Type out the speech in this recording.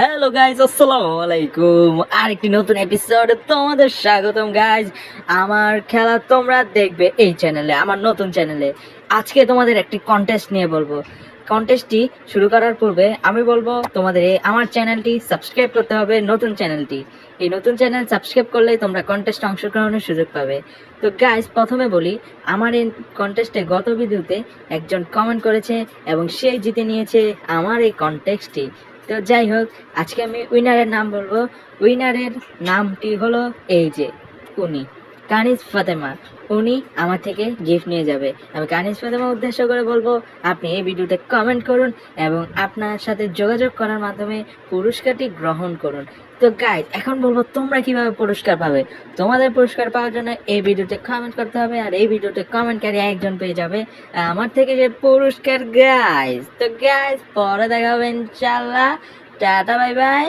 Hello guys আসসালামু আলাইকুম। আরেকটি নতুন এপিসোড তোমাদের স্বাগতম গাইজ আমার খেলা তোমরা দেখবে এই চ্যানেলে আমার নতুন চ্যানেলে আজকে তোমাদের একটি কন্টেস্ট নিয়ে বলব। কন্টেস্টটি শুরু করার পূর্বে আমি বলব, তোমাদের এই আমার চ্যানেলটি সাবস্ক্রাইব করতে হবে নতুন চ্যানেলটি এই নতুন চ্যানেল সাবস্ক্রাইব করলে তোমরা কন্টেস্টে অংশগ্রহণের সুযোগ পাবে। তো গাইজ প্রথমে বলি, আমার এই কন্টেস্টে গত ভিডিওতে একজন কমেন্ট করেছে এবং সে জিতে নিয়েছে আমার এই কন্টেস্টটি তো যাই হোক আজকে আমি উইনারের নাম বলব। উইনারের নামটি হলো এই যে উনি। কানিজ ফাতেমা, উনি আমার থেকে গিফট নিয়ে যাবে। আমি কানিজ ফাতেমা উদ্দেশ্য করে বলব, আপনি এই ভিডিওতে কমেন্ট করুন এবং আপনার সাথে যোগাযোগ করার মাধ্যমে পুরস্কারটি গ্রহণ করুন। তো গাইজ এখন বলব তোমরা কীভাবে পুরস্কার পাবে? তোমাদের পুরস্কার পাওয়ার জন্য এই ভিডিওতে কমেন্ট করতে হবে আর এই ভিডিওতে কমেন্টকারী একজন পেয়ে যাবে আমার থেকে যে পুরস্কার গাইজ তো গাইজ পরে দেখা ইনশাল্লাহ টাটা বাই বাই